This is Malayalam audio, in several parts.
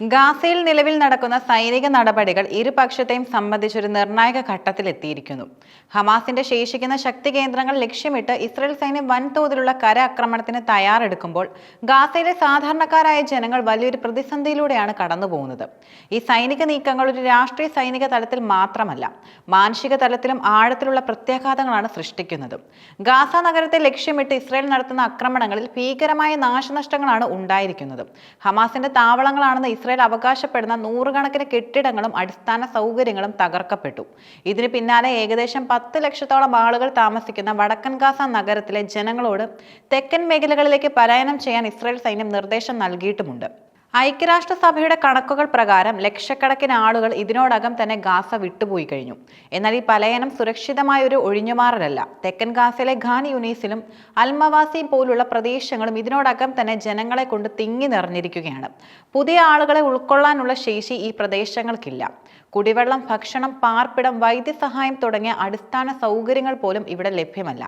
ഗാസയിൽ നിലവിൽ നടക്കുന്ന സൈനിക നടപടികൾ ഇരുപക്ഷത്തെയും സംബന്ധിച്ചൊരു നിർണായക ഘട്ടത്തിലെത്തിയിരിക്കുന്നു. ഹമാസിന്റെ ശേഷിക്കുന്ന ശക്തി കേന്ദ്രങ്ങൾ ലക്ഷ്യമിട്ട് ഇസ്രയേൽ സൈന്യം വൻതോതിലുള്ള കര ആക്രമണത്തിന് തയ്യാറെടുക്കുമ്പോൾ ഗാസയിലെ സാധാരണക്കാരായ ജനങ്ങൾ വലിയൊരു പ്രതിസന്ധിയിലൂടെയാണ് കടന്നുപോകുന്നത്. ഈ സൈനിക നീക്കങ്ങൾ ഒരു രാഷ്ട്രീയ സൈനിക തലത്തിൽ മാത്രമല്ല മാനസിക തലത്തിലും ആഴത്തിലുള്ള പ്രത്യാഘാതങ്ങളാണ് സൃഷ്ടിക്കുന്നത്. ഗാസ നഗരത്തെ ലക്ഷ്യമിട്ട് ഇസ്രയേൽ നടത്തുന്ന ആക്രമണങ്ങളിൽ ഭീകരമായ നാശനഷ്ടങ്ങളാണ് ഉണ്ടായിരിക്കുന്നത്. ഹമാസിന്റെ താവളങ്ങളാണെന്ന് ഇസ്രയേൽ അവകാശപ്പെടുന്ന നൂറുകണക്കിന് കെട്ടിടങ്ങളും അടിസ്ഥാന സൗകര്യങ്ങളും തകർക്കപ്പെട്ടു. ഇതിന് പിന്നാലെ ഏകദേശം പത്ത് ലക്ഷത്തോളം ആളുകൾ താമസിക്കുന്ന വടക്കൻ ഗാസ നഗരത്തിലെ ജനങ്ങളോട് തെക്കൻ മേഖലകളിലേക്ക് പലായനം ചെയ്യാൻ ഇസ്രയേൽ സൈന്യം നിർദ്ദേശം നൽകിയിട്ടുമുണ്ട്. ഐക്യരാഷ്ട്രസഭയുടെ കണക്കുകൾ പ്രകാരം ലക്ഷക്കണക്കിന് ആളുകൾ ഇതിനോടകം തന്നെ ഗാസ വിട്ടുപോയി കഴിഞ്ഞു. എന്നാൽ ഈ പലയനം സുരക്ഷിതമായ ഒരു ഒഴിഞ്ഞുമാറലല്ല. തെക്കൻ ഗാസയിലെ ഖാൻ യുനീസിലും അൽമവാസിയും പോലുള്ള പ്രദേശങ്ങളും ഇതിനോടകം തന്നെ ജനങ്ങളെ കൊണ്ട് തിങ്ങി നിറഞ്ഞിരിക്കുകയാണ്. പുതിയ ആളുകളെ ഉൾക്കൊള്ളാനുള്ള ശേഷി ഈ പ്രദേശങ്ങൾക്കില്ല. കുടിവെള്ളം ഭക്ഷണം പാർപ്പിടം വൈദ്യസഹായം തുടങ്ങിയ അടിസ്ഥാന സൗകര്യങ്ങൾ പോലും ഇവിടെ ലഭ്യമല്ല.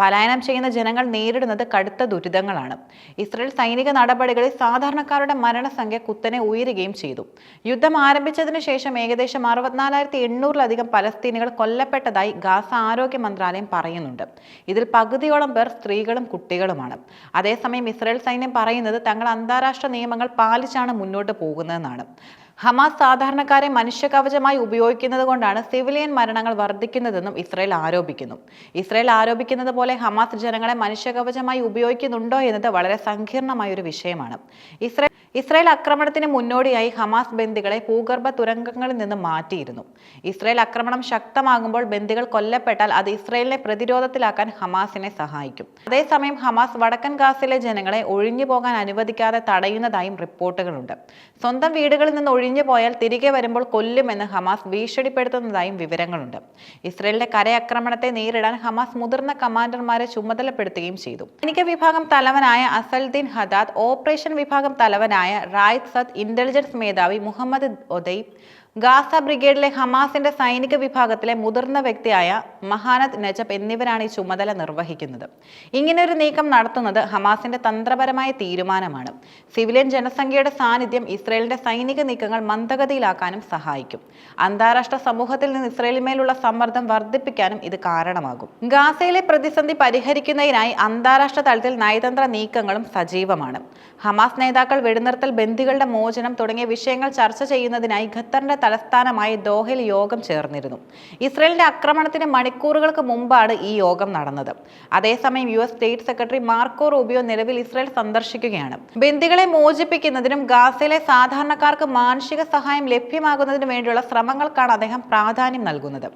പലായനം ചെയ്യുന്ന ജനങ്ങൾ നേരിടുന്നത് കടുത്ത ദുരിതങ്ങളാണ്. ഇസ്രയേൽ സൈനിക നടപടികളിൽ സാധാരണക്കാരുടെ മരണസംഖ്യ കുത്തനെ ഉയരുകയും ചെയ്തു. യുദ്ധം ആരംഭിച്ചതിന് ശേഷം ഏകദേശം അറുപത്തിനാലായിരത്തി എണ്ണൂറിലധികം പലസ്തീനികൾ കൊല്ലപ്പെട്ടതായി ഗാസ ആരോഗ്യ മന്ത്രാലയം പറയുന്നുണ്ട്. ഇതിൽ പകുതിയോളം പേർ സ്ത്രീകളും കുട്ടികളുമാണ്. അതേസമയം ഇസ്രായേൽ സൈന്യം പറയുന്നത് തങ്ങൾ അന്താരാഷ്ട്ര നിയമങ്ങൾ പാലിച്ചാണ് മുന്നോട്ട് പോകുന്നതെന്നാണ്. ഹമാസ് സാധാരണക്കാരെ മനുഷ്യകവചമായി ഉപയോഗിക്കുന്നത് കൊണ്ടാണ് സിവിലിയൻ മരണങ്ങൾ വർദ്ധിക്കുന്നതെന്നും ഇസ്രയേൽ ആരോപിക്കുന്നു. ഇസ്രയേൽ ആരോപിക്കുന്നത് പോലെ ഹമാസ് ജനങ്ങളെ മനുഷ്യകവചമായി ഉപയോഗിക്കുന്നുണ്ടോ എന്നത് വളരെ സങ്കീർണമായ ഒരു വിഷയമാണ്. ഇസ്രയേൽ ഇസ്രയേൽ ആക്രമണത്തിന് മുന്നോടിയായി ഹമാസ് ബന്ദികളെ ഭൂഗർഭ തുരങ്കങ്ങളിൽ നിന്ന് മാറ്റിയിരുന്നു. ഇസ്രായേൽ ആക്രമണം ശക്തമാകുമ്പോൾ ബന്ദികൾ കൊല്ലപ്പെട്ടാൽ അത് ഇസ്രായേലിനെ പ്രതിരോധത്തിലാക്കാൻ ഹമാസിനെ സഹായിക്കും. അതേസമയം ഹമാസ് വടക്കൻ ഗാസിലെ ജനങ്ങളെ ഒഴിഞ്ഞു പോകാൻ അനുവദിക്കാതെ തടയുന്നതായും റിപ്പോർട്ടുകളുണ്ട്. സ്വന്തം വീടുകളിൽ നിന്ന് ഒഴിഞ്ഞു പോയാൽ തിരികെ വരുമ്പോൾ കൊല്ലുമെന്ന് ഹമാസ് ഭീഷണിപ്പെടുത്തുന്നതായും വിവരങ്ങളുണ്ട്. ഇസ്രായേലിന്റെ കരയാക്രമണത്തെ നേരിടാൻ ഹമാസ് മുതിർന്ന കമാൻഡർമാരെ ചുമതലപ്പെടുത്തുകയും ചെയ്തു. സൈനിക വിഭാഗം തലവനായ അസൽദീൻ ഹദാദ് ഓപ്പറേഷൻ വിഭാഗം തലവനായ റായിദ് സദ് ഇന്റലിജൻസ് മേധാവി മുഹമ്മദ് ഒദയ് ഗാസ ബ്രിഗേഡിലെ ഹമാസിന്റെ സൈനിക വിഭാഗത്തിലെ മുതിർന്ന വ്യക്തിയായ മഹാനത് നജബ് എന്നിവരാണ് ഈ ചുമതല നിർവഹിക്കുന്നത്. ഇങ്ങനൊരു നീക്കം നടത്തുന്നത് ഹമാസിന്റെ തന്ത്രപരമായ തീരുമാനമാണ്. സിവിലിയൻ ജനസംഖ്യയുടെ സാന്നിധ്യം ഇസ്രയേലിന്റെ സൈനിക നീക്കങ്ങൾ മന്ദഗതിയിലാക്കാനും സഹായിക്കും. അന്താരാഷ്ട്ര സമൂഹത്തിൽ നിന്ന് ഇസ്രയേലിന്മേലുള്ള സമ്മർദ്ദം വർദ്ധിപ്പിക്കാനും ഇത് കാരണമാകും. ഗാസയിലെ പ്രതിസന്ധി പരിഹരിക്കുന്നതിനായി അന്താരാഷ്ട്ര തലത്തിൽ നയതന്ത്ര നീക്കങ്ങളും സജീവമാണ്. ഹമാസ് നേതാക്കൾ വെടിനിർത്തൽ ബന്ദികളുടെ മോചനം തുടങ്ങിയ വിഷയങ്ങൾ ചർച്ച ചെയ്യുന്നതിനായി ഖത്തറിന്റെ തലസ്ഥാനമായ ദോഹയിൽ യോഗം ചേർന്നിരുന്നു. ഇസ്രയേലിന്റെ ആക്രമണത്തിന് മണിക്കൂറുകൾക്ക് മുമ്പാണ് ഈ യോഗം നടന്നത്. അതേസമയം U S state secretary Marco Rubio നിലവിൽ ഇസ്രയേൽ സന്ദർശിക്കുകയാണ്. ബന്ദികളെ മോചിപ്പിക്കുന്നതിനും ഗാസയിലെ സാധാരണക്കാർക്ക് മാനുഷിക സഹായം ലഭ്യമാകുന്നതിനു വേണ്ടിയുള്ള ശ്രമങ്ങൾക്കാണ് അദ്ദേഹം പ്രാധാന്യം നൽകുന്നത്.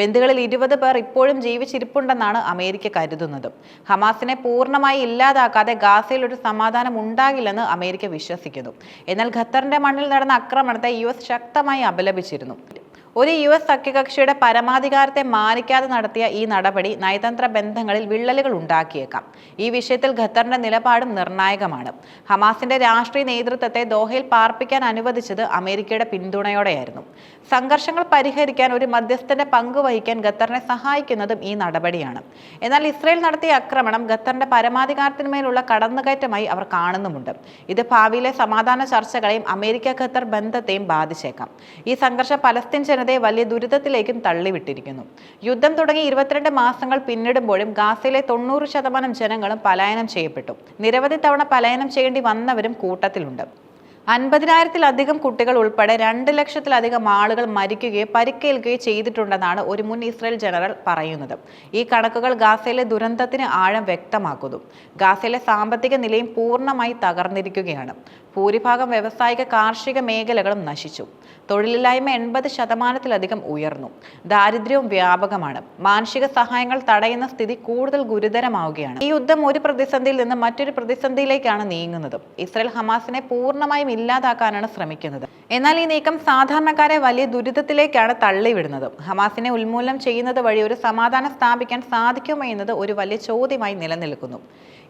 ബന്ദികളിൽ ഇരുപത് പേർ ഇപ്പോഴും ജീവിച്ചിരിപ്പുണ്ടെന്നാണ് അമേരിക്ക കരുതുന്നത്. ഹമാസിനെ പൂർണമായി ഇല്ലാതാക്കാതെ ഗാസയിൽ ഒരു സമാധാനം ഉണ്ടാകില്ലെന്ന് അമേരിക്ക വിശ്വസിക്കുന്നു. എന്നാൽ ഖത്തറിന്റെ മണ്ണിൽ നടന്ന ആക്രമണത്തെ യു എസ് ശക്തമായി അപലപിച്ചിരുന്നു. ഒരു യു എസ് സഖ്യകക്ഷിയുടെ പരമാധികാരത്തെ മാനിക്കാതെ നടത്തിയ ഈ നടപടി നയതന്ത്ര ബന്ധങ്ങളിൽ വിള്ളലുകൾ ഉണ്ടാക്കിയേക്കാം. ഈ വിഷയത്തിൽ ഖത്തറിന്റെ നിലപാടും നിർണായകമാണ്. ഹമാസിന്റെ രാഷ്ട്രീയ നേതൃത്വത്തെ ദോഹയിൽ പാർപ്പിക്കാൻ അനുവദിച്ചത് അമേരിക്കയുടെ പിന്തുണയോടെയായിരുന്നു. സംഘർഷങ്ങൾ പരിഹരിക്കാൻ ഒരു മധ്യസ്ഥന്റെ പങ്ക് വഹിക്കാൻ ഖത്തറിനെ സഹായിക്കുന്നതും ഈ നടപടിയാണ്. എന്നാൽ ഇസ്രയേൽ നടത്തിയ ആക്രമണം ഖത്തറിന്റെ പരമാധികാരത്തിന്മേലുള്ള കടന്നുകയറ്റമായി അവർ കാണുന്നുമുണ്ട്. ഇത് ഭാവിയിലെ സമാധാന ചർച്ചകളെയും അമേരിക്ക ഖത്തർ ബന്ധത്തെയും ബാധിച്ചേക്കാം. ഈ സംഘർഷം പലസ്തീൻ ജനതയെ വലിയ ദുരിതത്തിലേക്കും തള്ളിവിട്ടിരിക്കുന്നു. യുദ്ധം തുടങ്ങി ഇരുപത്തിരണ്ട് മാസങ്ങൾ പിന്നിടുമ്പോഴും ഗാസയിലെ തൊണ്ണൂറ് ശതമാനം ജനങ്ങളും പലായനം ചെയ്യപ്പെട്ടു. നിരവധി തവണ പലായനം ചെയ്യേണ്ടി വന്നവരും കൂട്ടത്തിലുണ്ട്. അൻപതിനായിരത്തിലധികം കുട്ടികൾ ഉൾപ്പെടെ രണ്ട് ലക്ഷത്തിലധികം ആളുകൾ മരിക്കുകയോ പരിക്കേൽക്കുകയോ ചെയ്തിട്ടുണ്ടെന്നാണ് ഒരു മുൻ ഇസ്രായേൽ ജനറൽ പറയുന്നത്. ഈ കണക്കുകൾ ഗാസയിലെ ദുരന്തത്തിന് ആഴം വ്യക്തമാക്കുന്നു. ഗാസയിലെ സാമ്പത്തിക നിലയും പൂർണമായി തകർന്നിരിക്കുകയാണ്. ഭൂരിഭാഗം വ്യവസായിക കാർഷിക മേഖലകളും നശിച്ചു. തൊഴിലില്ലായ്മ എൺപത് ശതമാനത്തിലധികം ഉയർന്നു. ദാരിദ്ര്യവും വ്യാപകമാണ്. മാനുഷിക സഹായങ്ങൾ തടയുന്ന സ്ഥിതി കൂടുതൽ ഗുരുതരമാവുകയാണ്. ഈ യുദ്ധം ഒരു പ്രതിസന്ധിയിൽ നിന്ന് മറ്റൊരു പ്രതിസന്ധിയിലേക്കാണ് നീങ്ങുന്നത്. ഇസ്രയേൽ ഹമാസിനെ പൂർണമായും ഇല്ലാതാക്കാനാണ് ശ്രമിക്കുന്നത്. എന്നാൽ ഈ നീക്കം സാധാരണക്കാരെ വലിയ ദുരിതത്തിലേക്കാണ് തള്ളിവിടുന്നത്. ഹമാസിനെ ഉന്മൂലനം ചെയ്യുന്നത് വഴി ഒരു സമാധാനം സ്ഥാപിക്കാൻ സാധിക്കുമോ എന്നത് ഒരു വലിയ ചോദ്യമായി നിലനിൽക്കുന്നു.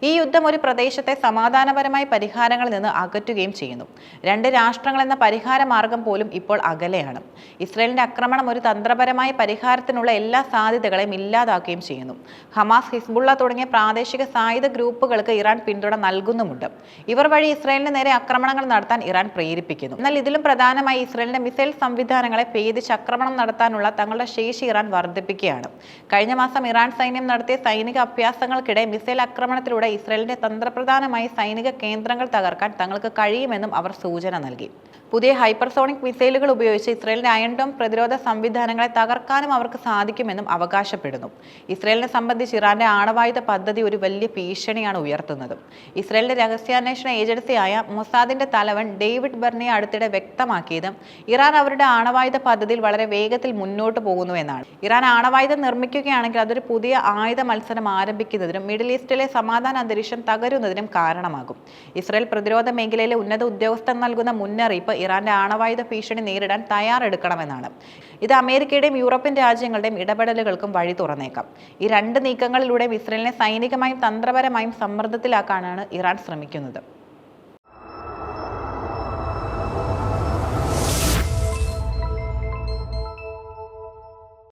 ഈ യുദ്ധം ഒരു പ്രദേശത്തെ സമാധാനപരമായ പരിഹാരങ്ങളിൽ നിന്ന് അകറ്റുകയും ചെയ്യുന്നു. രണ്ട് രാഷ്ട്രങ്ങൾ എന്ന പരിഹാര മാർഗം പോലും ഇപ്പോൾ അകലെയാണ്. ഇസ്രയേലിന്റെ ആക്രമണം ഒരു തന്ത്രപരമായ പരിഹാരത്തിനുള്ള എല്ലാ സാധ്യതകളെയും ഇല്ലാതാക്കുകയും ചെയ്യുന്നു. ഹമാസ് ഹിസ്ബുള്ള തുടങ്ങിയ പ്രാദേശിക സായുധ ഗ്രൂപ്പുകൾക്ക് ഇറാൻ പിന്തുണ നൽകുന്നുമുണ്ട്. ഇവർ വഴി ഇസ്രയേലിന് നേരെ ആക്രമണങ്ങൾ നടത്താൻ ഇറാൻ പ്രേരിപ്പിക്കുന്നു. എന്നാൽ ഇതിലും പ്രധാനമായി ഇസ്രയേലിന്റെ മിസൈൽ സംവിധാനങ്ങളെ ഭേദിച്ച് ആക്രമണം നടത്താനുള്ള തങ്ങളുടെ ശേഷി ഇറാൻ വർദ്ധിപ്പിക്കുകയാണ്. കഴിഞ്ഞ മാസം ഇറാൻ സൈന്യം നടത്തിയ സൈനിക അഭ്യാസങ്ങൾക്കിടെ മിസൈൽ ആക്രമണത്തിലൂടെ ഇസ്രയേലിന്റെ തന്ത്രപ്രധാനമായി സൈനിക കേന്ദ്രങ്ങൾ തകർക്കാൻ തങ്ങൾക്ക് കഴിയുമെന്നും അവർ സൂചന നൽകി. പുതിയ ഹൈപ്പർസോണിക് മിസൈലുകൾ ഉപയോഗിച്ച് ഇസ്രയേലിന്റെ അയൺഡോം പ്രതിരോധ സംവിധാനങ്ങളെ തകർക്കാനും അവർക്ക് സാധിക്കുമെന്നും അവകാശപ്പെടുന്നു. ഇസ്രയേലിനെ സംബന്ധിച്ച് ഇറാന്റെ ആണവായുധ പദ്ധതി ഒരു വലിയ ഭീഷണിയാണ് ഉയർത്തുന്നത്. ഇസ്രയേലിന്റെ രഹസ്യാന്വേഷണ ഏജൻസിയായ മൊസാദിന്റെ തലവൻ ഡേവിഡ് ബർണിയെ അടുത്തിടെ വ്യക്തമാക്കിയത് ഇറാൻ അവരുടെ ആണവായുധ പദ്ധതിയിൽ വളരെ വേഗത്തിൽ മുന്നോട്ട് പോകുന്നു എന്നാണ്. ഇറാൻ ആണവായുധം നിർമ്മിക്കുകയാണെങ്കിൽ അതൊരു പുതിയ ആയുധ മത്സരം ആരംഭിക്കുന്നതിനും മിഡിൽ ഈസ്റ്റിലെ സമാധാന അന്തരീക്ഷം തകരുന്നതിനും കാരണമാകും. ഇസ്രയേൽ പ്രതിരോധ മേഖലയിലെ ഉന്നത ഉദ്യോഗസ്ഥർ നൽകുന്ന മുന്നറിയിപ്പ് ഇറാന്റെ ആണവായുധ ഭീഷണി നേരിടാൻ തയ്യാറെടുക്കണമെന്നാണ്. ഇത് അമേരിക്കയുടെയും യൂറോപ്യൻ രാജ്യങ്ങളുടെയും ഇടപെടലുകൾക്കും വഴി തുറന്നേക്കാം. ഈ രണ്ട് നീക്കങ്ങളിലൂടെ ഇസ്രയേലിനെ സൈനികമായും തന്ത്രപരമായും സമ്മർദ്ദത്തിലാക്കാനാണ് ഇറാൻ ശ്രമിക്കുന്നത്.